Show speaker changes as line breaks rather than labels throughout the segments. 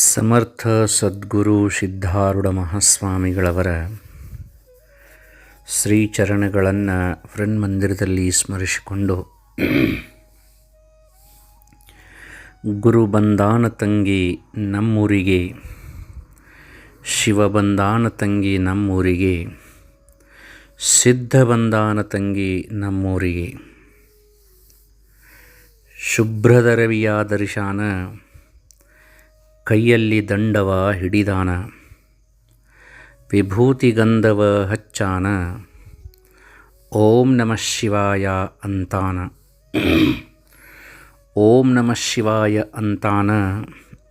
ಸಮರ್ಥ ಸದ್ಗುರು ಸಿದ್ಧಾರೂಢ ಮಹಾಸ್ವಾಮಿಗಳವರ ಶ್ರೀಚರಣಗಳನ್ನು ಮಂದಿರದಲ್ಲಿ ಸ್ಮರಿಸಿಕೊಂಡು ಗುರು ಬಂದಾನ ತಂಗಿ ನಮ್ಮೂರಿಗೆ, ಶಿವ ಬಂದಾನ ತಂಗಿ ನಮ್ಮೂರಿಗೆ, ಸಿದ್ಧ ಬಂದಾನ ತಂಗಿ ನಮ್ಮೂರಿಗೆ. ಶುಭ್ರದ ರವಿಯ ದರ್ಶನ ಕೈಯಲ್ಲಿ ದಂಡವ ಹಿಡಿದಾನ, ವಿಭೂತಿ ಗಂಧವ ಹಚ್ಚಾನ, ಓಂ ನಮಃ ಶಿವಾಯ ಅಂತಾನ. ಓಂ ನಮಃ ಶಿವಾಯ ಅಂತಾನ,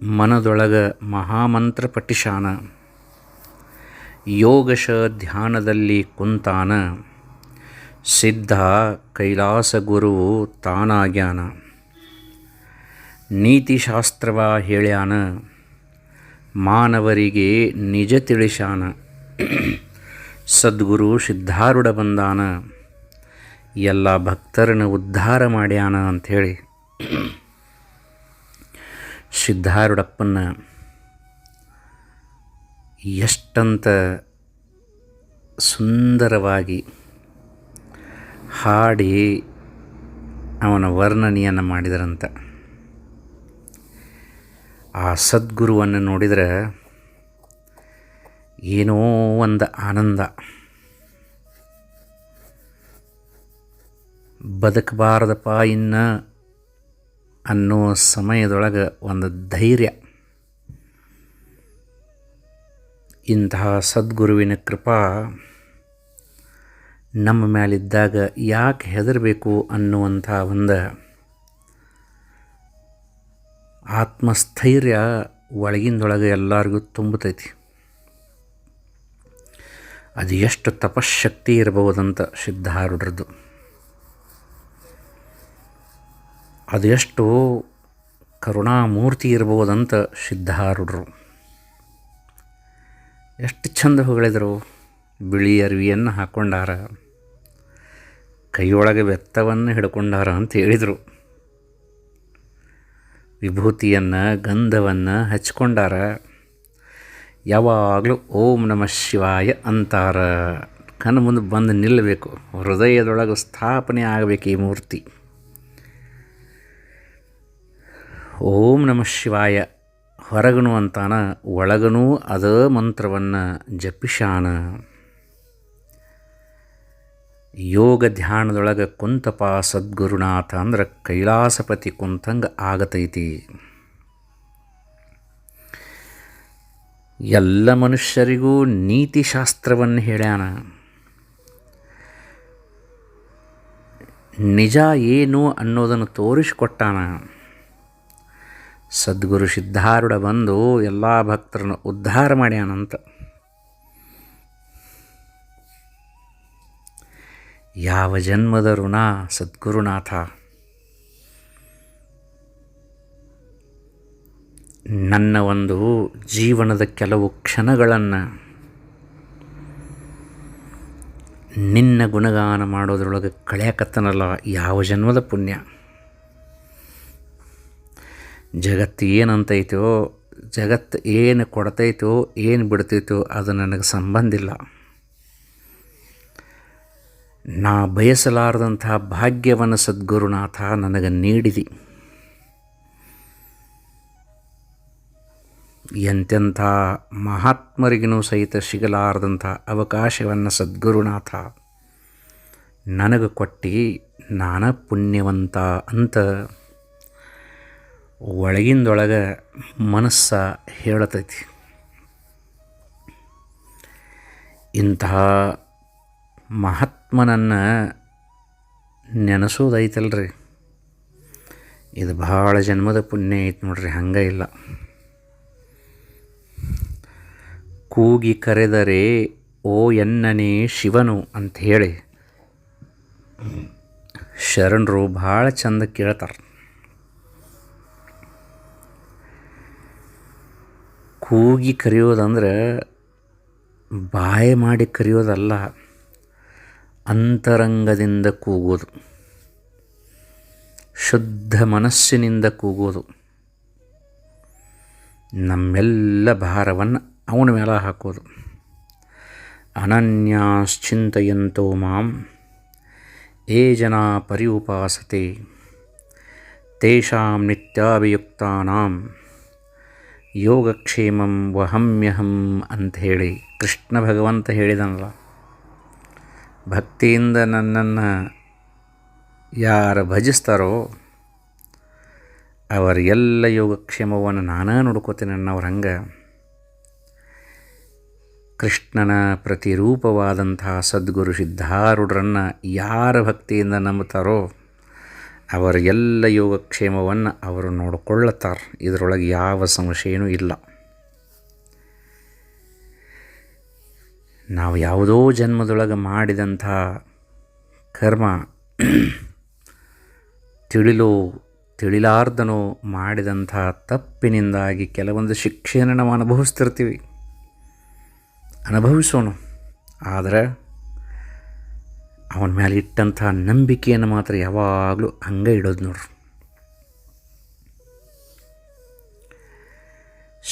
ಮನದೊಳಗ ಮಹಾಮಂತ್ರ ಪಠಿಶಾನ. ಯೋಗಶ ಧ್ಯಾನದಲ್ಲಿ ಕುಂತಾನ, ಸಿದ್ಧ ಕೈಲಾಸ ಗುರು ತಾನಾಗ್ಯಾನ. ನೀತಿಶಾಸ್ತ್ರವ ಹೇಳ್ಯಾನ ಮಾನವರಿಗೆ ನಿಜ ತಿಳಿಶಾನ ಸದ್ಗುರು ಸಿದ್ಧಾರೂಢ ಬಂದಾನ. ಎಲ್ಲ ಭಕ್ತರನ್ನು ಉದ್ಧಾರ ಮಾಡ್ಯಾನ ಅಂಥೇಳಿ. ಸಿದ್ಧಾರೂಢಪ್ಪನ ಎಷ್ಟಂತ ಸುಂದರವಾಗಿ ಹಾಡಿ ಅವನ ವರ್ಣನೆಯನ್ನು ಮಾಡಿದರಂತ. ಆ ಸದ್ಗುರುವನ್ನು ನೋಡಿದರೆ ಏನೋ ಒಂದು ಆನಂದ. ಬದುಕಬಾರದಪ್ಪ ಇನ್ನು ಅನ್ನೋ ಸಮಯದೊಳಗೆ ಒಂದು ಧೈರ್ಯ. ಇಂತಹ ಸದ್ಗುರುವಿನ ಕೃಪಾ ನಮ್ಮ ಮೇಲಿದ್ದಾಗ ಯಾಕೆ ಹೆದರಬೇಕು ಅನ್ನುವಂಥ ಒಂದು ಆತ್ಮಸ್ಥೈರ್ಯ ಒಳಗಿಂದೊಳಗೆ ಎಲ್ಲರಿಗೂ ತುಂಬತೈತಿ. ಅದು ಎಷ್ಟು ತಪಶಕ್ತಿ ಇರಬಹುದಂತ ಸಿದ್ಧಾರೂಢರದ್ದು. ಅದು ಎಷ್ಟು ಕರುಣಾಮೂರ್ತಿ ಇರಬಹುದಂತ ಸಿದ್ಧಾರೂಢರು. ಎಷ್ಟು ಚಂದ ಹೊಗಳಿದರು. ಬಿಳಿ ಅರಿವಿಯನ್ನು ಹಾಕ್ಕೊಂಡಾರ ಕೈಯೊಳಗೆ ಬೆತ್ತವನ್ನು ಹಿಡ್ಕೊಂಡಾರ ಅಂತ ಹೇಳಿದರು. ವಿಭೂತಿಯನ್ನು, ಗಂಧವನ್ನು ಹಚ್ಕೊಂಡಾರ, ಯಾವಾಗಲೂ ಓಂ ನಮಃ ಶಿವಾಯ ಅಂತಾರ. ಕಣ್ಣು ಮುಂದೆ ಬಂದು ನಿಲ್ಲಬೇಕು ಹೃದಯದೊಳಗೆ ಸ್ಥಾಪನೆ ಆಗಬೇಕು ಈ ಮೂರ್ತಿ. ಓಂ ನಮಃ ಶಿವಾಯ ಹೊರಗನು ಅಂತಾನ, ಒಳಗನೂ ಅದ ಮಂತ್ರವನ್ನು ಜಪಿಶಾನ. ಯೋಗ ಧ್ಯಾನದೊಳಗೆ ಕುಂತಪ ಸದ್ಗುರುನಾಥ ಅಂದ್ರೆ ಕೈಲಾಸಪತಿ ಕುಂತಂಗೆ ಆಗತೈತಿ. ಎಲ್ಲ ಮನುಷ್ಯರಿಗೂ ನೀತಿಶಾಸ್ತ್ರವನ್ನು ಹೇಳ್ಯಾನ. ನಿಜ ಏನು ಅನ್ನೋದನ್ನು ತೋರಿಸಿಕೊಟ್ಟಾನ. ಸದ್ಗುರು ಸಿದ್ಧಾರೂಢ ಬಂದು ಎಲ್ಲ ಭಕ್ತರನ್ನು ಉದ್ಧಾರ ಮಾಡ್ಯಾನಂತ. ಯಾವ ಜನ್ಮದ ಋಣ ಸದ್ಗುರುನಾಥ. ನನ್ನ ಒಂದು ಜೀವನದ ಕೆಲವು ಕ್ಷಣಗಳನ್ನು ನಿನ್ನ ಗುಣಗಾನ ಮಾಡೋದ್ರೊಳಗೆ ಕಳೆಯಕತ್ತನಲ್ಲ ಯಾವ ಜನ್ಮದ ಪುಣ್ಯ. ಜಗತ್ತು ಏನಂತೈತೋ, ಜಗತ್ತು ಏನು ಕೊಡ್ತೈತೋ, ಏನು ಬಿಡ್ತೈತೋ ಅದು ನನಗೆ ಸಂಬಂಧ ಇಲ್ಲ. ನಾ ಬಯಸಲಾರದಂಥ ಭಾಗ್ಯವನ್ನು ಸದ್ಗುರುನಾಥ ನನಗೆ ನೀಡಿದಿ. ಎಂತೆಂಥ ಮಹಾತ್ಮರಿಗೂ ಸಹಿತ ಸಿಗಲಾರದಂಥ ಅವಕಾಶವನ್ನು ಸದ್ಗುರುನಾಥ ನನಗೆ ಕೊಟ್ಟು ನಾನ ಪುಣ್ಯವಂತ ಅಂತ ಒಳಗಿಂದೊಳಗೆ ಮನಸ್ಸ ಹೇಳತೈತಿ. ಇಂತಹ ಮಹಾತ್ಮನನ್ನು ನೆನೆಸೋದೈತಲ್ರಿ. ಇದು ಭಾಳ ಜನ್ಮದ ಪುಣ್ಯ ಐತೆ ನೋಡ್ರಿ, ಹಂಗೆ ಇಲ್ಲ. ಕೂಗಿ ಕರೆದರೆ, ಓ ಎನ್ನನೇ ಶಿವನು ಅಂಥೇಳಿ ಶರಣರು ಭಾಳ ಚಂದ ಕೇಳ್ತಾರೆ. ಕೂಗಿ ಕರೆಯೋದಂದ್ರೆ ಬಾಯಿ ಮಾಡಿ ಕರೆಯೋದಲ್ಲ. ಅಂತರಂಗದಿಂದ ಕೂಗೋದು. ಶುದ್ಧ ಮನಸ್ಸಿನಿಂದ ಕೂಗೋದು. ನಮ್ಮೆಲ್ಲ ಭಾರವನ್ನು ಅವನ ಮೇಲೆ ಹಾಕೋದು. ಅನನ್ಯಾಶ್ಚಿಂತೆಯಂತೋ ಮಾಂ, ಏ ಜನ ಪರಿಉಪಾಸತೆ, ತೇಷಾಂ ನಿತ್ಯಾಭಿಯುಕ್ತಾನಾಂ, ಯೋಗಕ್ಷೇಮಂ ವಹಮ್ಯಹಂ ಅಂತ ಹೇಳಿ ಕೃಷ್ಣ ಭಗವಂತ ಹೇಳಿದನಲ್ಲ. ಭಕ್ತಿಯಿಂದ ನನ್ನನ್ನು ಯಾರು ಭಜಿಸ್ತಾರೋ ಅವರ ಎಲ್ಲ ಯೋಗಕ್ಷೇಮವನ್ನು ನಾನೇ ನೋಡ್ಕೋತೀನಿ ಅನ್ನೋರು ಹಂಗೆ ಕೃಷ್ಣನ ಪ್ರತಿರೂಪವಾದಂತಹ ಸದ್ಗುರು ಸಿದ್ಧಾರೂಢರನ್ನು ಯಾರ ಭಕ್ತಿಯಿಂದ ನಂಬುತ್ತಾರೋ ಅವರ ಎಲ್ಲ ಯೋಗಕ್ಷೇಮವನ್ನು ಅವರು ನೋಡಿಕೊಳ್ಳುತ್ತಾರೆ. ಇದರೊಳಗೆ ಯಾವ ಸಮಸ್ಯೆಯೂ ಇಲ್ಲ. ನಾವು ಯಾವುದೋ ಜನ್ಮದೊಳಗೆ ಮಾಡಿದಂಥ ಕರ್ಮ ತಿಳಿಲೋ ತಿಳಿಲಾರ್ದನೋ ಮಾಡಿದಂಥ ತಪ್ಪಿನಿಂದಾಗಿ ಕೆಲವೊಂದು ಶಿಕ್ಷೆಯನ್ನು ನಾವು ಅನುಭವಿಸ್ತಿರ್ತೀವಿ. ಅನುಭವಿಸೋಣ ಆದರೆ ಅವನ ಮೇಲೆ ಇಟ್ಟಂಥ ನಂಬಿಕೆಯನ್ನು ಮಾತ್ರ ಯಾವಾಗಲೂ ಹಂಗೆ ಇಡೋದು ನೋಡ್ರಿ.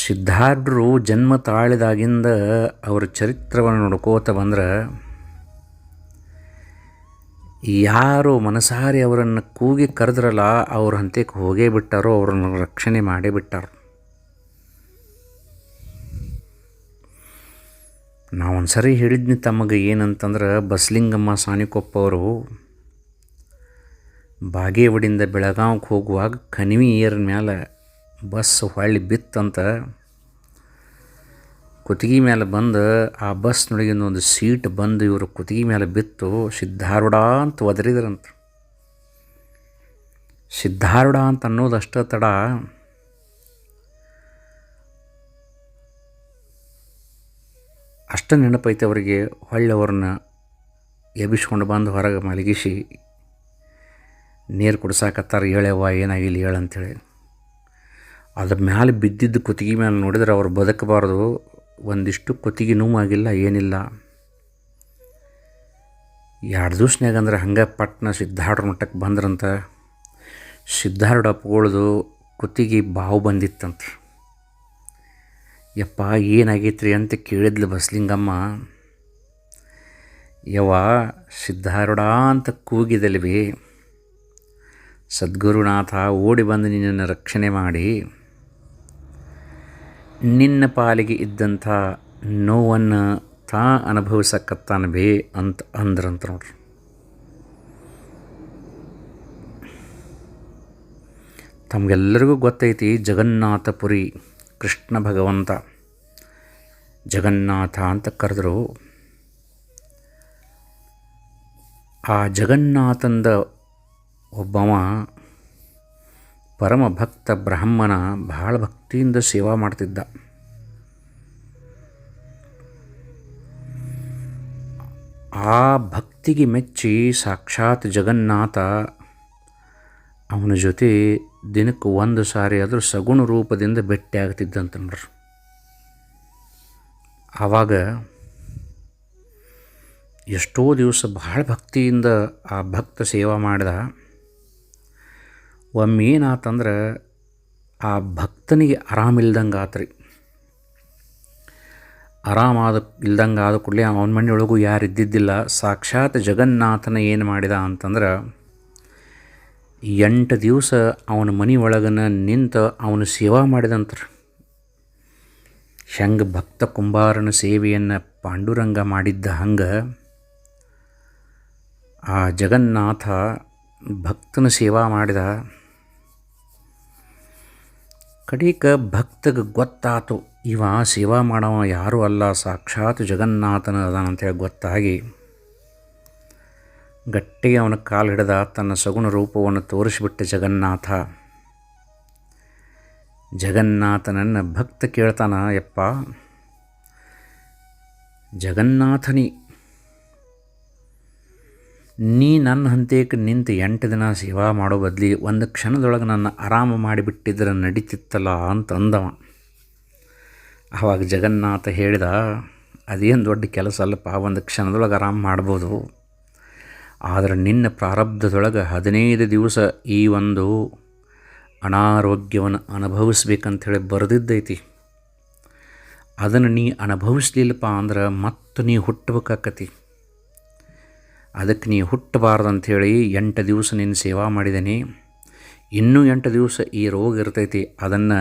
ಸಿದ್ಧಾರ್ಥರು ಜನ್ಮ ತಾಳಿದಾಗಿಂದ ಅವರ ಚರಿತ್ರವನ್ನು ನೋಡ್ಕೋತ ಬಂದ್ರೆ, ಯಾರು ಮನಸಾರಿ ಅವರನ್ನು ಕೂಗಿ ಕರೆದ್ರಲ್ಲ, ಅವ್ರ ಹಂತಕ್ಕೆ ಹೋಗೇ ಬಿಟ್ಟಾರೋ, ಅವರನ್ನು ರಕ್ಷಣೆ ಮಾಡೇ ಬಿಟ್ಟಾರ. ನಾವೊಂದು ಸರಿ ಹೇಳಿದ್ನಿ ತಮಗೆ ಏನಂತಂದ್ರೆ, ಬಸ್ಲಿಂಗಮ್ಮ ಸಾನಿಕೊಪ್ಪ ಅವರು ಬಾಗೇವಾಡಿಯಿಂದ ಬೆಳಗಾವಿಗೆ ಹೋಗುವಾಗ ಕಣಿವೆ ಏರಿನ ಮೇಲೆ ಬಸ್ ಹೊಳ್ಳಿ ಬಿತ್ತಂತ ಕುತ್ತಿಗೆ ಮೇಲೆ ಬಂದು ಆ ಬಸ್ನೊಳಗಿಂದ ಒಂದು ಸೀಟ್ ಬಂದು ಇವರು ಕುತ್ತಿಗೆ ಮೇಲೆ ಬಿತ್ತು. ಸಿದ್ಧಾರೂಢ ಅಂತ ಒದರಿದ್ರಂತ. ಸಿದ್ಧಾರೂಢ ಅಂತ ಅನ್ನೋದು ಅಷ್ಟ ತಡ. ಅಷ್ಟು ನೆನಪೈತೆ ಅವರಿಗೆ. ಹೊಳ್ಳಿ ಅವ್ರನ್ನ ಎಬ್ಬಿಸ್ಕೊಂಡು ಬಂದು ಹೊರಗೆ ಮಲಗಿಸಿ ನೀರು ಕುಡ್ಸಾಕತ್ತಾರ. ಹೇಳವ್ವ ಏನಾಗಿಲ್ಲ ಹೇಳಂತೇಳಿ ಅದ್ರ ಮ್ಯಾಲೆ ಬಿದ್ದಿದ್ದ ಕುತ್ತಿಗೆ ಮ್ಯಾಲೆ ನೋಡಿದ್ರೆ ಅವ್ರು ಬದುಕಬಾರ್ದು, ಒಂದಿಷ್ಟು ಕುತ್ತಿಗೆ ನೋವಾಗಿಲ್ಲ, ಏನಿಲ್ಲ. ಎರಡು ದಿವ್ಸನಾಗ ಅಂದ್ರೆ ಹಂಗೆ ಪಟ್ನ ಸಿದ್ಧಾರ್ಢ ಮಟ್ಟಕ್ಕೆ ಬಂದ್ರಂತ ಸಿದ್ಧಾರ್ಢ ಅಪ್ಗೊಳ್ದು ಕುತ್ತಿಗೆ ಬಾವು ಬಂದಿತ್ತಂತ. ಯಪ್ಪ, ಏನಾಗೈತ್ರಿ ಅಂತ ಕೇಳಿದ್ಲು ಬಸ್ಲಿಂಗಮ್ಮ. ಯವ ಸಿದ್ಧಾರ್ಡ ಅಂತ ಕೂಗಿದಲ್ವಿ. ಸದ್ಗುರುನಾಥ ಓಡಿ ಬಂದು ನಿನ್ನನ್ನು ರಕ್ಷಣೆ ಮಾಡಿ. ನಿನ್ನ ಪಾಲಿಗೆ ಇದ್ದಂಥ ನೋವನ್ನು ತಾ ಅನುಭವಿಸಕ್ಕತ್ತಾನ ಬೇ ಅಂತ ಅಂದ್ರಂತ ನೋಡ್ರಿ. ತಮಗೆಲ್ಲರಿಗೂ ಗೊತ್ತೈತಿ ಜಗನ್ನಾಥಪುರಿ ಕೃಷ್ಣ ಭಗವಂತ. ಜಗನ್ನಾಥ ಅಂತ ಕರೆದ್ರು. ಆ ಜಗನ್ನಾಥಂದ ಒಬ್ಬವ ಪರಮ ಭಕ್ತ ಬ್ರಾಹ್ಮಣ ಭಾಳ ಭಕ್ತಿಯಿಂದ ಸೇವಾ ಮಾಡ್ತಿದ್ದ. ಆ ಭಕ್ತಿಗೆ ಮೆಚ್ಚಿ ಸಾಕ್ಷಾತ್ ಜಗನ್ನಾಥ ಅವನ ಜೊತೆ ದಿನಕ್ಕೆ ಒಂದು ಸಾರಿ ಆದರೂ ಸಗುಣ ರೂಪದಿಂದ ಭೇಟಿ ಆಗ್ತಿದ್ದಂತ ನೋಡ್ರಿ. ಆವಾಗ ಎಷ್ಟೋ ದಿವಸ ಭಾಳ ಭಕ್ತಿಯಿಂದ ಆ ಭಕ್ತ ಸೇವಾ ಮಾಡಿದ. ಒಮ್ಮೆ ಏನಾತಂದ್ರೆ ಆ ಭಕ್ತನಿಗೆ ಆರಾಮಿಲ್ದಂಗೆ ಆತ್ರಿ. ಆರಾಮಾದ ಇಲ್ದಂಗೆ ಆದ ಕೂಡಲೇ ಅವನ ಮನೆಯೊಳಗೂ ಯಾರು ಇದ್ದಿದ್ದಿಲ್ಲ. ಸಾಕ್ಷಾತ್ ಜಗನ್ನಾಥನ ಏನು ಮಾಡಿದ ಅಂತಂದ್ರೆ ಎಂಟು ದಿವಸ ಅವನ ಮನೆ ಒಳಗನ ನಿಂತು ಅವನು ಸೇವಾ ಮಾಡಿದಂತ್ರ. ಹೆಂಗೆ ಭಕ್ತ ಕುಂಬಾರನ ಸೇವೆಯನ್ನು ಪಾಂಡುರಂಗ ಮಾಡಿದ್ದ ಹಂಗೆ ಆ ಜಗನ್ನಾಥ ಭಕ್ತನ ಸೇವಾ ಮಾಡಿದ. ಕಡೀಕ ಭಕ್ತಗೆ ಗೊತ್ತಾತು, ಇವ ಸೇವಾ ಮಾಡವ ಯಾರೂ ಅಲ್ಲ, ಸಾಕ್ಷಾತ್ ಜಗನ್ನಾಥನ ಅದಾನಂತೇಳಿ ಗೊತ್ತಾಗಿ ಗಟ್ಟಿ ಅವನ ಕಾಲು ಹಿಡಿದ ತನ್ನ ಸಗುಣ ರೂಪವನ್ನು ತೋರಿಸಿಬಿಟ್ಟ ಜಗನ್ನಾಥ. ಜಗನ್ನಾಥನನ್ನು ಭಕ್ತ ಕೇಳ್ತಾನ, ಯಪ್ಪ, ಜಗನ್ನಾಥನಿ ನೀ ನನ್ನ ಹಂತಕ್ಕೆ ನಿಂತು ಎಂಟು ದಿನ ಸೇವಾ ಮಾಡೋ ಬದಲಿ ಒಂದು ಕ್ಷಣದೊಳಗೆ ನನ್ನ ಆರಾಮ ಮಾಡಿಬಿಟ್ಟಿದ್ರೆ ನಡೀತಿತ್ತಲ್ಲ ಅಂತಂದವ ಆವಾಗ ಜಗನ್ನಾಥ ಹೇಳಿದ, ಅದೇನು ದೊಡ್ಡ ಕೆಲಸ ಅಲ್ಲಪ್ಪ, ಒಂದು ಕ್ಷಣದೊಳಗೆ ಆರಾಮ ಮಾಡ್ಬೋದು. ಆದರೆ ನಿನ್ನ ಪ್ರಾರಬ್ಧದೊಳಗೆ ಹದಿನೈದು ದಿವಸ ಈ ಒಂದು ಅನಾರೋಗ್ಯವನ್ನು ಅನುಭವಿಸ್ಬೇಕಂಥೇಳಿ ಬರೆದಿದ್ದೈತಿ. ಅದನ್ನು ನೀ ಅನುಭವಿಸ್ಲಿಲ್ಲಪ್ಪ ಅಂದ್ರೆ ಮತ್ತು ನೀ ಹುಟ್ಟಬೇಕಾಕತಿ. ಅದಕ್ಕೆ ನೀ ಹುಟ್ಟಬಾರ್ದು ಅಂಥೇಳಿ ಎಂಟು ದಿವಸ ನಿನ್ನ ಸೇವಾ ಮಾಡಿದ್ದೀನಿ ಇನ್ನೂ ಎಂಟು ದಿವಸ ಈ ರೋಗ ಇರ್ತೈತಿ, ಅದನ್ನು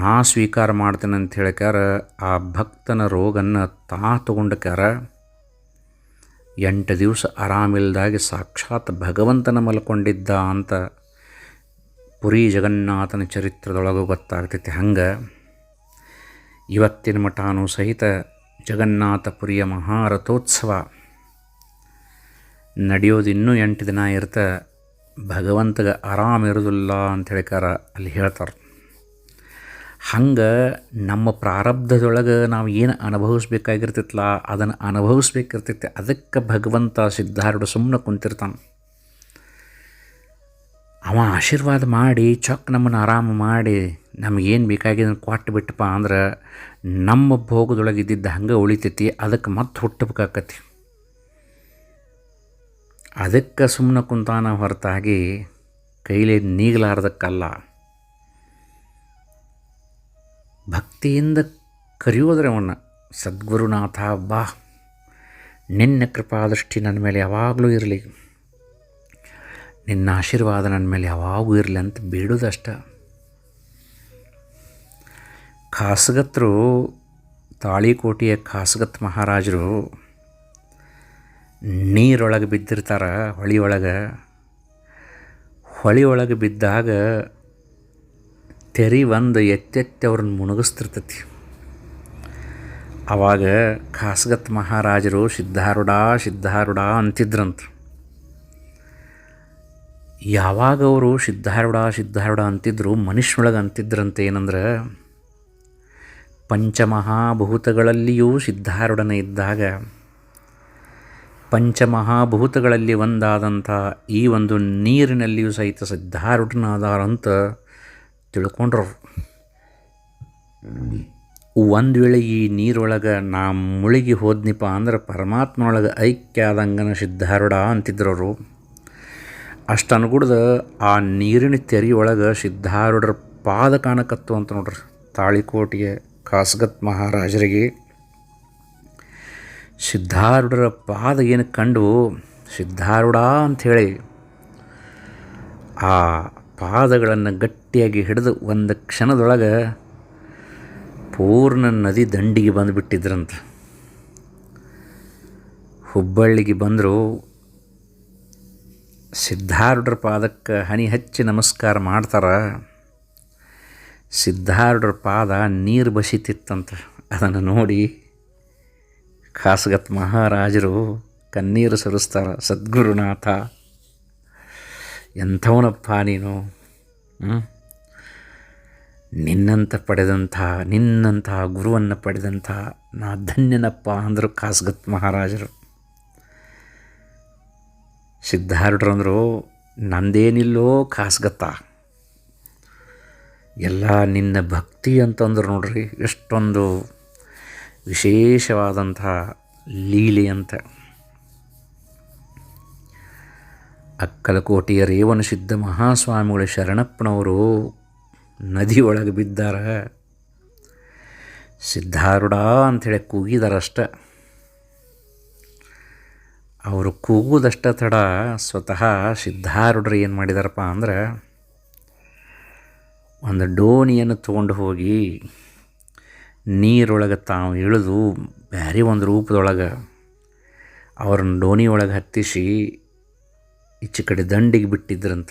ನಾ ಸ್ವೀಕಾರ ಮಾಡ್ತೇನೆ ಅಂತ ಹೇಳಿಕಾರ ಆ ಭಕ್ತನ ರೋಗನ್ನು ತಾ ತಗೊಂಡಕ್ಯಾರ, ಎಂಟು ದಿವಸ ಆರಾಮಿಲ್ದಾಗಿ ಸಾಕ್ಷಾತ್ ಭಗವಂತನ ಮಲ್ಕೊಂಡಿದ್ದ ಅಂತ ಪುರಿ ಜಗನ್ನಾಥನ ಚರಿತ್ರದೊಳಗೂ ಗೊತ್ತಾಗ್ತೈತಿ ಹಂಗೆ. ಇವತ್ತಿನ ಮಠಾನು ಸಹಿತ ಜಗನ್ನಾಥ ಪುರಿಯ ಮಹಾರಥೋತ್ಸವ ನಡೆಯೋದು ಇನ್ನೂ ಎಂಟು ದಿನ ಇರ್ತ ಭಗವಂತಗೆ ಆರಾಮ ಇರೋದಿಲ್ಲ ಅಂತ ಹೇಳಿಕಾರ ಅಲ್ಲಿ ಹೇಳ್ತಾರೆ. ಹಂಗೆ ನಮ್ಮ ಪ್ರಾರಬ್ಧದೊಳಗೆ ನಾವು ಏನು ಅನುಭವಿಸ್ಬೇಕಾಗಿರ್ತಿತ್ತಲ್ಲ ಅದನ್ನು ಅನುಭವಿಸ್ಬೇಕಿರ್ತೈತೆ ಅದಕ್ಕೆ ಭಗವಂತ ಸಿದ್ಧಾರೂಢ ಸುಮ್ಮನೆ ಕುಂತಿರ್ತಾನೆ. ಅವ ಆಶೀರ್ವಾದ ಮಾಡಿ, ಚೊಕ್ ನಮ್ಮನ್ನು ಆರಾಮ ಮಾಡಿ ನಮಗೇನು ಬೇಕಾಗಿದೆ ಕೊಟ್ಟು ಬಿಟ್ಟಪ್ಪ ಅಂದ್ರೆ ನಮ್ಮ ಭೋಗದೊಳಗೆ ಇದ್ದಿದ್ದ ಹಂಗೆ ಉಳಿತೈತಿ, ಅದಕ್ಕೆ ಮತ್ತೆ ಹುಟ್ಟಬೇಕಾಕತಿ ಅದಕ್ಕೆ ಸುಮ್ಮನೆ ಕುಂತಾನ ಹೊರತಾಗಿ ಕೈಲಿ ನೀಗಲಾರ್ದಕ್ಕಲ್ಲ. ಭಕ್ತಿಯಿಂದ ಕರೆಯೋದ್ರೆ ಅವನ್ನ, ಸದ್ಗುರುನಾಥ ಬಾ ನಿನ್ನ ಕೃಪಾದೃಷ್ಟಿ ನನ್ನ ಮೇಲೆ ಯಾವಾಗಲೂ ಇರಲಿ. ನಿನ್ನ ಆಶೀರ್ವಾದ ನನ್ನ ಮೇಲೆ ಯಾವಾಗೂ ಇರಲಿ ಅಂತ ಬೇಡೋದಷ್ಟ ಖಾಸಗತ್ರು, ತಾಳಿಕೋಟೆಯ ಖಾಸಗತ್ ಮಹಾರಾಜರು ನೀರೊಳಗೆ ಬಿದ್ದಿರ್ತಾರ ಹೊಳಿಯೊಳಗೆ. ಹೊಳಿಯೊಳಗೆ ಬಿದ್ದಾಗ ತೆರಿ ಒಂದು ಎತ್ತೆತ್ತಿ ಅವ್ರನ್ನ ಮುಣುಗಿಸ್ತಿರ್ತತಿ. ಆವಾಗ ಖಾಸಗತ್ ಮಹಾರಾಜರು ಸಿದ್ಧಾರುಡಾ ಸಿದ್ಧಾರುಡಾ ಅಂತಿದ್ರಂತ. ಯಾವಾಗ ಅವರು ಸಿದ್ಧಾರುಡ ಸಿದ್ಧಾರುಡ ಅಂತಿದ್ರು, ಮನುಷ್ಯನೊಳಗೆ ಅಂತಿದ್ರಂತ ಏನಂದ್ರೆ, ಪಂಚಮಹಾಭೂತಗಳಲ್ಲಿಯೂ ಸಿದ್ಧಾರುಡನೇ ಇದ್ದಾಗ ಪಂಚಮಹಾಭೂತಗಳಲ್ಲಿ ಒಂದಾದಂಥ ಈ ಒಂದು ನೀರಿನಲ್ಲಿಯೂ ಸಹಿತ ಸಿದ್ಧಾರೂಢನಾದಾರಂತ ತಿಳ್ಕೊಂಡ್ರು. ಒಂದು ವೇಳೆ ಈ ನೀರೊಳಗೆ ನಾ ಮುಳುಗಿ ಹೋದ್ನಿಪ್ಪ ಅಂದ್ರೆ ಪರಮಾತ್ಮನೊಳಗೆ ಐಕ್ಯ ಆದಂಗನ ಸಿದ್ಧಾರೂಢ ಅಂತಿದ್ರವರು. ಅಷ್ಟು ಅನುಗುಡ್ದ ಆ ನೀರಿನ ತೆರೆಯೊಳಗೆ ಸಿದ್ಧಾರೂಢರ ಪಾದ ಕಾಣಕತ್ತು ಅಂತ ನೋಡ್ರಿ ತಾಳಿಕೋಟೆಗೆ ಖಾಸಗತ್ ಮಹಾರಾಜರಿಗೆ. ಸಿದ್ಧಾರೂಢರ ಪಾದ ಏನು ಕಂಡು ಸಿದ್ಧಾರೂಢ ಅಂಥೇಳಿ ಆ ಪಾದಗಳನ್ನು ಗಟ್ಟಿಯಾಗಿ ಹಿಡಿದು ಒಂದು ಕ್ಷಣದೊಳಗೆ ಪೂರ್ಣ ನದಿ ದಂಡಿಗೆ ಬಂದುಬಿಟ್ಟಿದ್ರಂತ. ಹುಬ್ಬಳ್ಳಿಗೆ ಬಂದರೂ ಸಿದ್ಧಾರೂಢರ ಪಾದಕ್ಕೆ ಹನಿ ಹಚ್ಚಿ ನಮಸ್ಕಾರ ಮಾಡ್ತಾರೆ. ಸಿದ್ಧಾರೂಢರ ಪಾದ ನೀರು ಬಸಿತಿತ್ತಂತ. ಅದನ್ನು ನೋಡಿ ಖಾಸಗತ್ ಮಹಾರಾಜರು ಕಣ್ಣೀರು ಸುರಿಸ್ತಾರೆ, ಸದ್ಗುರುನಾಥ, ಎಂಥವನಪ್ಪ ನೀನು? ನಿನ್ನಂತ ಪಡೆದಂಥ ನಿನ್ನಂತಹ ಗುರುವನ್ನು ಪಡೆದಂಥ ನಾ ಧನ್ಯನಪ್ಪ ಅಂದರು ಖಾಸಗತ್ ಮಹಾರಾಜರು. ಸಿದ್ಧಾರೂಢರಂದರು, ನಂದೇನಿಲ್ಲೋ ಖಾಸಗತ್ತ? ಎಲ್ಲ ನಿನ್ನ ಭಕ್ತಿ ಅಂತಂದ್ರು ನೋಡ್ರಿ, ಎಷ್ಟೊಂದು ವಿಶೇಷವಾದಂಥ ಲೀಲೆಯಂತೆ. ಅಕ್ಕಲಕೋಟೆಯ ರೇವನ ಸಿದ್ಧ ಮಹಾಸ್ವಾಮಿಗಳ ಶರಣಪ್ಪನವರು ನದಿಯೊಳಗೆ ಬಿದ್ದಾರ. ಸಿದ್ಧಾರೂಢ ಅಂಥೇಳಿ ಕೂಗಿದಾರಷ್ಟ. ಅವರು ಕೂಗುದಷ್ಟ ತಡ ಸ್ವತಃ ಸಿದ್ಧಾರುಡ್ರು ಏನು ಮಾಡಿದಾರಪ್ಪ ಅಂದ್ರೆ ಒಂದು ಡೋಣಿಯನ್ನು ತೊಗೊಂಡು ಹೋಗಿ ನೀರೊಳಗೆ ತಾವು ಇಳಿದು ಬೇರೆ ಒಂದು ರೂಪದೊಳಗೆ ಅವ್ರನ್ನ ಡೋಣಿ ಒಳಗೆ ಹತ್ತಿಸಿ ಈಚೆ ಕಡೆ ದಂಡಿಗೆ ಬಿಟ್ಟಿದ್ರಂತ.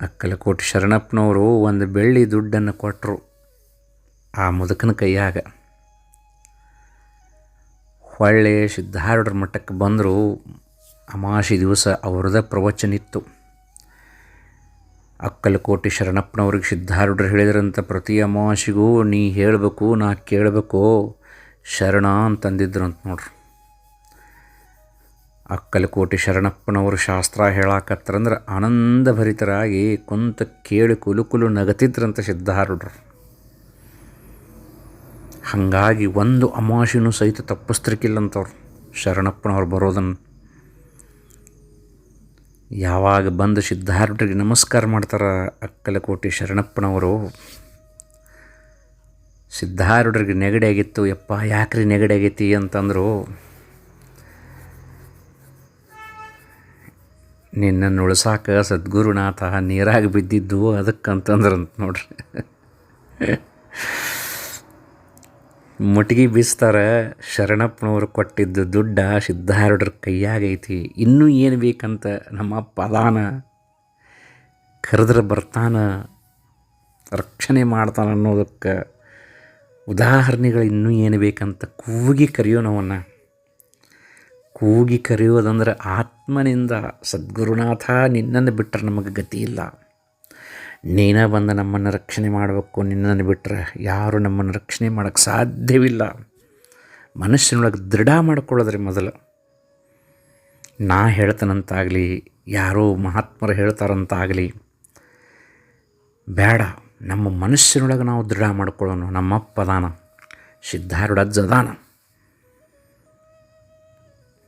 ಅಕ್ಕಲಕೋಟೆ ಶರಣಪ್ಪನವರು ಒಂದು ಬೆಳ್ಳಿ ದುಡ್ಡನ್ನು ಕೊಟ್ಟರು ಆ ಮುದುಕನ ಕೈಯಾಗ. ಹೊಳ್ಳೆ ಸಿದ್ಧಾರೂಢರ ಮಟ್ಟಕ್ಕೆ ಬಂದರು ಅಮಾಸಿ ದಿವಸ ಅವ್ರದ್ದೇ ಪ್ರವಚನ ಇತ್ತು. ಅಕ್ಕಲಕೋಟೆ ಶರಣಪ್ಪನವ್ರಿಗೆ ಸಿದ್ಧಾರೂಢರು ಹೇಳಿದ್ರಂತ, ಪ್ರತಿ ಅಮಾವಾಸಿಗೂ ನೀ ಹೇಳಬೇಕು, ನಾ ಕೇಳಬೇಕು, ಶರಣ ಅಂತಂದಿದ್ರಂತ ನೋಡ್ರಿ. ಅಕ್ಕಲಕೋಟಿ ಶರಣಪ್ಪನವರು ಶಾಸ್ತ್ರ ಹೇಳಾಕತ್ರಂದ್ರೆ ಆನಂದಭರಿತರಾಗಿ ಕುಂತ ಕೇಳಿ ಕುಲು ಕುಲು ನಗತಿದ್ರಂತ ಸಿದ್ಧಾರೂಢರು. ಹಾಗಾಗಿ ಒಂದು ಅಮಾವಾಸ್ಯನೂ ಸಹಿತ ತಪ್ಪಿಸ್ತಿರ್ಕಿಲ್ಲಂತವ್ರು ಶರಣಪ್ಪನವ್ರು ಬರೋದನ್ನು. ಯಾವಾಗ ಬಂದು ಸಿದ್ಧಾರೂಢರಿಗೆ ನಮಸ್ಕಾರ ಮಾಡ್ತಾರೆ ಅಕ್ಕಲಕೋಟಿ ಶರಣಪ್ಪನವರು. ಸಿದ್ಧಾರೂಢರಿಗೆ ನೆಗಡಿ ಆಗಿತ್ತು, ಯಪ್ಪ, ಯಾಕ್ರಿ ನೆಗಡಿ ಆಗೈತಿ? ಅಂತಂದರು, ನಿನ್ನನ್ನು ಉಳ್ಸಾಕ ಸದ್ಗುರುನಾಥ ನೀರಾಗಿ ಬಿದ್ದಿದ್ದು ಅದಕ್ಕಂತಂದ್ರಂತ ನೋಡ್ರಿ. ಮುಟ್ಗಿ ಬೀಸ್ತಾರೆ, ಶರಣಪ್ಪನವರು ಕೊಟ್ಟಿದ್ದ ದುಡ್ಡ ಸಿದ್ಧಾರೂಢರ ಕೈಯಾಗೈತಿ. ಇನ್ನೂ ಏನು ಬೇಕಂತ ನಮ್ಮ ಪದಾನ ಕರೆದ್ರೆ ಬರ್ತಾನ, ರಕ್ಷಣೆ ಮಾಡ್ತಾನೆ ಅನ್ನೋದಕ್ಕೆ ಉದಾಹರಣೆಗಳು ಇನ್ನೂ ಏನು ಬೇಕಂತ ಕೂಗಿ ಕರೆಯೋನವನ್ನ ಕೂಗಿ ಕರೆಯೋದಂದ್ರೆ ಆತ್ಮನಿಂದ ಸದ್ಗುರುನಾಥ ನಿನ್ನನ್ನು ಬಿಟ್ಟರೆ ನಮಗೆ ಗತಿ ಇಲ್ಲ. ನೀನ ಬಂದು ನಮ್ಮನ್ನು ರಕ್ಷಣೆ ಮಾಡಬೇಕು, ನಿನ್ನನ್ನು ಬಿಟ್ಟರೆ ಯಾರು ನಮ್ಮನ್ನು ರಕ್ಷಣೆ ಮಾಡೋಕ್ಕೆ ಸಾಧ್ಯವಿಲ್ಲ. ಮನುಷ್ಯನೊಳಗೆ ದೃಢ ಮಾಡ್ಕೊಳ್ಳೋದ್ರಿ ಮೊದಲು. ನಾ ಹೇಳ್ತಾನಂತಾಗಲಿ, ಯಾರೋ ಮಹಾತ್ಮರು ಹೇಳ್ತಾರಂತಾಗಲಿ, ಬೇಡ, ನಮ್ಮ ಮನುಷ್ಯನೊಳಗೆ ನಾವು ದೃಢ ಮಾಡ್ಕೊಳ್ಳೋಣ, ನಮ್ಮಪ್ಪ ಅದಾನ ಸಿದ್ಧಾರೂಢ ಅಜ್ಜ ಅದಾನ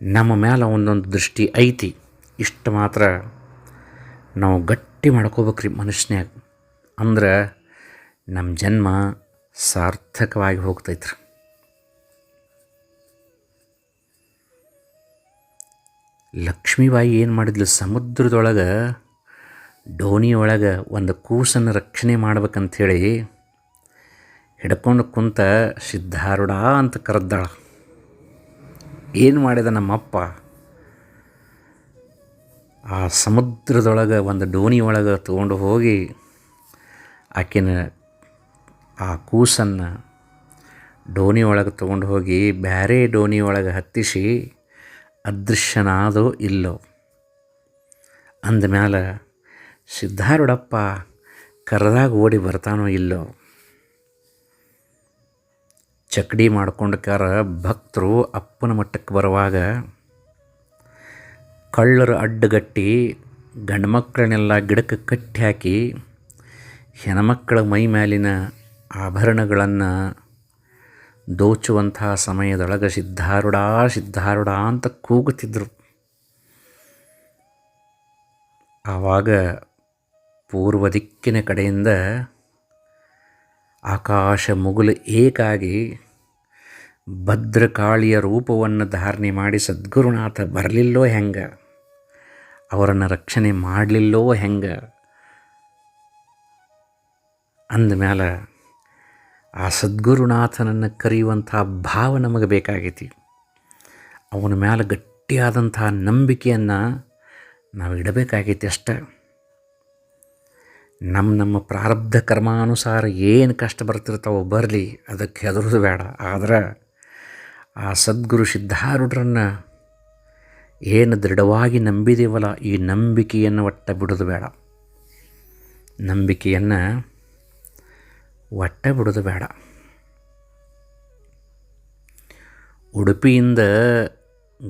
ನಮ್ಮ ಮೇಲೆ ಒಂದೊಂದು ದೃಷ್ಟಿ ಐತಿ. ಇಷ್ಟು ಮಾತ್ರ ನಾವು ಗಟ್ಟಿ ಮಾಡ್ಕೋಬೇಕ್ರಿ ಮನುಷ್ಯನ್ಯಾಗ. ಅಂದ್ರೆ ನಮ್ಮ ಜನ್ಮ ಸಾರ್ಥಕವಾಗಿ ಹೋಗ್ತೈತ್ರಿ. ಲಕ್ಷ್ಮೀಬಾಯಿ ಏನು ಮಾಡಿದ್ಲು? ಸಮುದ್ರದೊಳಗೆ ಡೋಣಿ ಒಳಗೆ ಒಂದು ಕೂಸನ್ನು ರಕ್ಷಣೆ ಮಾಡ್ಬೇಕಂಥೇಳಿ ಹಿಡ್ಕೊಂಡು ಕುಂತ ಸಿದ್ಧಾರೂಢ ಅಂತ ಕರೆದ್ದಾಳ ಏನು ಮಾಡಿದ ನಮ್ಮಪ್ಪ? ಆ ಸಮುದ್ರದೊಳಗೆ ಒಂದು ಡೋಣಿ ಒಳಗೆ ತೊಗೊಂಡು ಹೋಗಿ ಆಕಿನ ಆ ಕೂಸನ್ನು ಡೋಣಿ ಒಳಗೆ ತೊಗೊಂಡು ಹೋಗಿ ಬೇರೆ ಡೋಣಿ ಒಳಗೆ ಹತ್ತಿಸಿ ಅದೃಶ್ಯನಾದೋ ಇಲ್ಲೋ. ಅಂದಮೇಲೆ ಸಿದ್ಧಾರೂಢಪ್ಪ ಕರೆದಾಗ ಓಡಿ ಬರ್ತಾನೋ ಇಲ್ಲೋ. ಚಕ್ಡಿ ಮಾಡ್ಕೊಂಡ್ಕಾರ ಭಕ್ತರು ಅಪ್ಪನ ಮಟ್ಟಕ್ಕೆ ಬರುವಾಗ ಕಳ್ಳರು ಅಡ್ಡಗಟ್ಟಿ ಗಂಡು ಮಕ್ಕಳನ್ನೆಲ್ಲ ಗಿಡಕ್ಕೆ ಕಟ್ಟಿ ಹಾಕಿ ಹೆಣ್ಮಕ್ಕಳ ಮೈ ಮೇಲಿನ ಆಭರಣಗಳನ್ನು ದೋಚುವಂತಹ ಸಮಯದೊಳಗೆ ಸಿದ್ಧಾರೂಢ ಸಿದ್ಧಾರೂಢ ಅಂತ ಕೂಗುತ್ತಿದ್ದರು ಆವಾಗ ಪೂರ್ವ ದಿಕ್ಕಿನ ಕಡೆಯಿಂದ ಆಕಾಶ ಮುಗುಲು ಏಕಾಗಿ ಭದ್ರಕಾಳಿಯ ರೂಪವನ್ನು ಧಾರಣೆ ಮಾಡಿ ಸದ್ಗುರುನಾಥ ಬರಲಿಲ್ಲೋ ಹೆಂಗೆ? ಅವರನ್ನು ರಕ್ಷಣೆ ಮಾಡಲಿಲ್ಲೋ ಹೆಂಗೆ? ಅಂದಮೇಲೆ ಆ ಸದ್ಗುರುನಾಥನನ್ನು ಕರೆಯುವಂಥ ಭಾವ ನಮಗೆ ಬೇಕಾಗೈತಿ. ಅವನ ಮೇಲೆ ಗಟ್ಟಿಯಾದಂಥ ನಂಬಿಕೆಯನ್ನು ನಾವು ಇಡಬೇಕಾಗೈತಿ ಅಷ್ಟೆ. ನಮ್ಮ ನಮ್ಮ ಪ್ರಾರಬ್ಧ ಕರ್ಮಾನುಸಾರ ಏನು ಕಷ್ಟ ಬರ್ತಿರ್ತಾವೋ ಬರಲಿ, ಅದಕ್ಕೆ ಹೆದರೋದು ಬೇಡ. ಆದ್ರೆ ಆ ಸದ್ಗುರು ಸಿದ್ಧಾರೂಢರನ್ನು ಏನು ದೃಢವಾಗಿ ನಂಬಿದೇವಲ್ಲ ಈ ನಂಬಿಕೆಯನ್ನು ಒಟ್ಟ ಬಿಡೋದು ಬೇಡ. ನಂಬಿಕೆಯನ್ನು ಒಟ್ಟ ಬಿಡೋದು ಬೇಡ. ಉಡುಪಿಯಿಂದ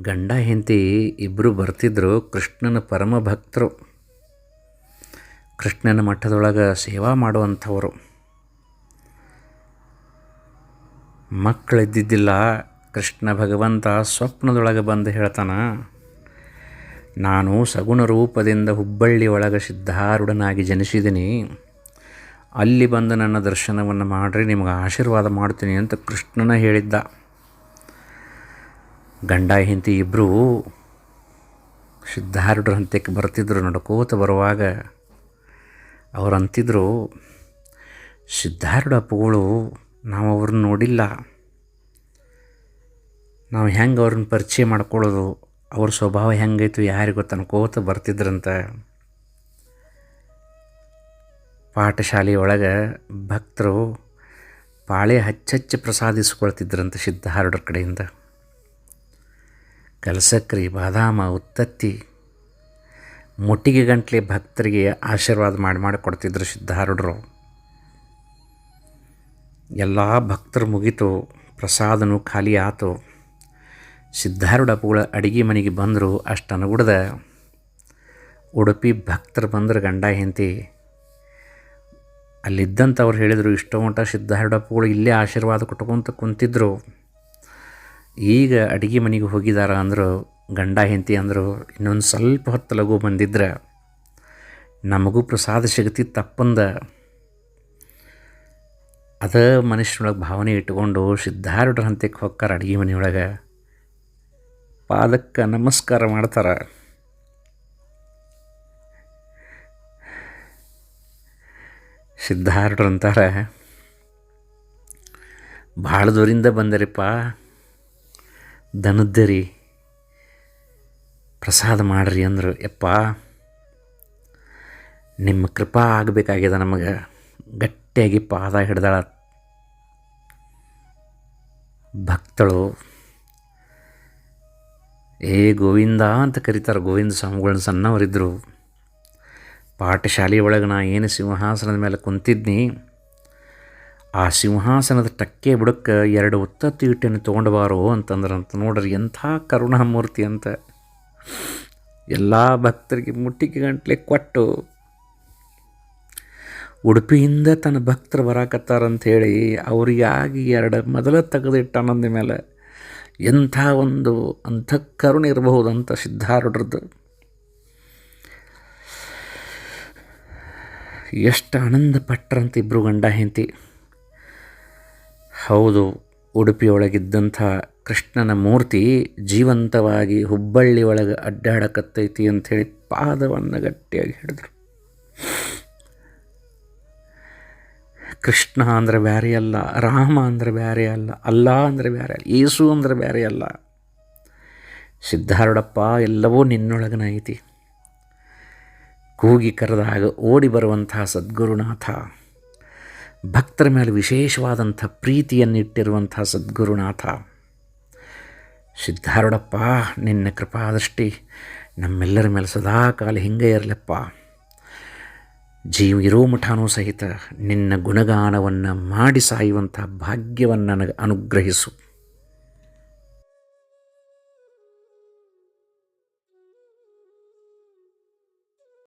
ಗಂಡ ಹೆಂಡತಿ ಇಬ್ಬರು ಬರ್ತಿದ್ದರು ಕೃಷ್ಣನ ಪರಮ ಭಕ್ತರು. ಕೃಷ್ಣನ ಮಠದೊಳಗೆ ಸೇವಾ ಮಾಡುವಂಥವರು. ಮಕ್ಕಳಿದ್ದಿದ್ದಿಲ್ಲ ಕೃಷ್ಣ ಭಗವಂತ ಸ್ವಪ್ನದೊಳಗೆ ಬಂದು ಹೇಳ್ತಾನ, ನಾನು ಸಗುಣ ರೂಪದಿಂದ ಹುಬ್ಬಳ್ಳಿ ಒಳಗೆ ಸಿದ್ಧಾರೂಢನಾಗಿ ಜನಿಸಿದ್ದೀನಿ ಅಲ್ಲಿ ಬಂದು ನನ್ನ ದರ್ಶನವನ್ನು ಮಾಡಿರಿ, ನಿಮಗೆ ಆಶೀರ್ವಾದ ಮಾಡ್ತೀನಿ ಅಂತ ಕೃಷ್ಣನ ಹೇಳಿದ್ದ. ಗಂಡ ಹಿಂತಿ ಇಬ್ಬರೂ ಸಿದ್ಧಾರೂಢರ ಹಂತಕ್ಕೆ ಬರ್ತಿದ್ರು ನಡ್ಕೋತ ಬರುವಾಗ. ಅವರಂತಿದ್ರು ಸಿದ್ಧಾರೂಢ ಅಪ್ಪಗಳು ನಾವು ಅವ್ರನ್ನ ನೋಡಿಲ್ಲ. ನಾವು ಹೆಂಗೆ ಅವ್ರನ್ನ ಪರಿಚಯ ಮಾಡ್ಕೊಳ್ಳೋದು, ಅವ್ರ ಸ್ವಭಾವ ಹೆಂಗೈತು, ಯಾರಿಗೂ ತನ್ಕೋತ ಬರ್ತಿದ್ರಂತ. ಪಾಠಶಾಲೆ ಒಳಗೆ ಭಕ್ತರು ಪಾಳೆ ಹಚ್ಚಚ್ಚಿ ಪ್ರಸಾದಿಸ್ಕೊಳ್ತಿದ್ರಂತ ಸಿದ್ಧಾರೂಢರ ಕಡೆಯಿಂದ. ಕಲಸಕ್ರಿ, ಬಾದಾಮ, ಉತ್ತತ್ತಿ, ಮುಟ್ಟಿಗೆ ಗಂಟ್ಲೆ ಭಕ್ತರಿಗೆ ಆಶೀರ್ವಾದ ಮಾಡಿ ಮಾಡಿ ಕೊಡ್ತಿದ್ರು ಸಿದ್ಧಾರೂಢರು ಎಲ್ಲ ಭಕ್ತರು ಮುಗೀತು, ಪ್ರಸಾದನೂ ಖಾಲಿ ಆತು ಸಿದ್ಧಾರೂಢಪ್ಪಗಳ ಅಡುಗೆ ಮನೆಗೆ ಬಂದರು ಅಷ್ಟು ಅನುಗುಡ್ದ ಉಡುಪಿ ಭಕ್ತರು ಬಂದರು ಗಂಡ ಹೆಂಡತಿ. ಅಲ್ಲಿದ್ದಂಥವ್ರು ಹೇಳಿದರು, ಇಷ್ಟೋ ಮಟ್ಟ ಸಿದ್ಧಾರೂಢಪ್ಪಗಳು ಇಲ್ಲೇ ಆಶೀರ್ವಾದ ಕೊಟ್ಕೊಂತ ಕುಂತಿದ್ರು. ಈಗ ಅಡುಗೆ ಮನೆಗೆ ಹೋಗಿದಾರ ಅಂದರು, ಗಂಡ ಹೆಂಡತಿ ಅಂದರು, ಇನ್ನೊಂದು ಸ್ವಲ್ಪ ಹೊತ್ತು ಲಘು ಬಂದಿದ್ರೆ. ನಮಗೂ ಪ್ರಸಾದ ಸಿಗತಿ ತಪ್ಪಂದ. ಅದ ಮನುಷ್ಯನೊಳಗೆ ಭಾವನೆ ಇಟ್ಕೊಂಡು ಸಿದ್ಧಾರೂಢರ ಹಂತಕ್ಕೆ ಹೊಕ್ಕಾರ ಅಡುಗೆ ಮನೆಯೊಳಗೆ. ಪಾದಕ್ಕೆ ನಮಸ್ಕಾರ ಮಾಡ್ತಾರೆ. ಸಿದ್ಧಾರ್ಢರು ಅಂತಾರೆ, ಭಾಳ ದೂರಿಂದ ಬಂದರಿಪ್ಪ ದನದ್ದರಿ ಪ್ರಸಾದ ಮಾಡ್ರಿ ಅಂದರು. ಯಪ್ಪ, ನಿಮ್ಮ ಕೃಪಾ ಆಗಬೇಕಾಗಿದೆ ನಮಗೆ. ಗಟ್ಟಿಯಾಗಿ ಪಾದ ಹಿಡ್ದಾಳ ಭಕ್ತಳು. ಏ ಗೋವಿಂದ ಅಂತ ಕರೀತಾರೆ. ಗೋವಿಂದ ಸ್ವಾಮಿಗಳನ್ನ ಸಣ್ಣವರಿದ್ದರು ಪಾಠಶಾಲೆ ಒಳಗೆ ನಾ ಏನು ಸಿಂಹಾಸನದ ಮೇಲೆ ಕುಂತಿದ್ನಿ, ಆ ಸಿಂಹಾಸನದ ಟಕ್ಕೆ ಬುಡಕ್ಕೆ ಎರಡು ಉತ್ತತ್ತಿ ಇಟ್ಟನ್ನು ತೊಗೊಂಡು ಬಾರೋ ಅಂತಂದ್ರಂತ ನೋಡ್ರಿ ಎಂಥ ಕರುಣಾಮೂರ್ತಿ ಅಂತ. ಎಲ್ಲ ಭಕ್ತರಿಗೆ ಮುಟ್ಟಿಗೆ ಗಂಟ್ಲೆ ಕೊಟ್ಟು ಉಡುಪಿಯಿಂದ ತನ್ನ ಭಕ್ತರು ಬರಾಕತ್ತಾರಂಥೇಳಿ ಅವ್ರಿಗಾಗಿ ಎರಡು ಮೊದಲ ತೆಗೆದಿಟ್ಟಾನಂದ ಮೇಲೆ ಎಂಥ ಒಂದು ಅಂತಃಕರುಣೆ ಅಂತ ಸಿದ್ಧಾರೂಢರದ್ದು. ಎಷ್ಟು ಆನಂದ ಪಟ್ಟರಂತ ಇಬ್ಬರು ಗಂಡ ಹೆಂಡತಿ. ಹೌದು, ಉಡುಪಿಯೊಳಗಿದ್ದಂಥ ಕೃಷ್ಣನ ಮೂರ್ತಿ ಜೀವಂತವಾಗಿ ಹುಬ್ಬಳ್ಳಿ ಒಳಗೆ ಅಡ್ಡಾಡಕತ್ತೈತಿ ಅಂಥೇಳಿ ಪಾದವನ್ನು ಗಟ್ಟಿಯಾಗಿ ಹಿಡಿದ್ರು. ಕೃಷ್ಣ ಅಂದರೆ ಬೇರೆ ಅಲ್ಲ, ರಾಮ ಅಂದರೆ ಬೇರೆ ಅಲ್ಲ ಅಲ್ಲ ಅಂದರೆ ಬೇರೆ ಅಲ್ಲ ಯೇಸು ಅಂದರೆ ಬೇರೆ ಅಲ್ಲ. ಸಿದ್ಧಾರೂಢಪ್ಪ, ಎಲ್ಲವೂ ನಿನ್ನೊಳಗನ ಐತಿ. ಕೂಗಿ ಕರೆದಾಗ ಓಡಿ ಬರುವಂತಹ ಸದ್ಗುರುನಾಥ, ಭಕ್ತರ ಮೇಲೆ ವಿಶೇಷವಾದಂಥ ಪ್ರೀತಿಯನ್ನಿಟ್ಟಿರುವಂಥ ಸದ್ಗುರುನಾಥ. ಸಿದ್ಧಾರೂಢಪ್ಪ, ನಿನ್ನ ಕೃಪಾದೃಷ್ಟಿ ನಮ್ಮೆಲ್ಲರ ಮೇಲೆ ಸದಾಕಾಲ ಹಿಂಗೆ ಇರಲಪ್ಪ. ಜೀವ ಇರೋ ಮಠನೂ ಸಹಿತ ನಿನ್ನ ಗುಣಗಾನವನ್ನು ಮಾಡಿ ಸಾಯುವಂಥ ಭಾಗ್ಯವನ್ನು ನನಗೆ ಅನುಗ್ರಹಿಸು.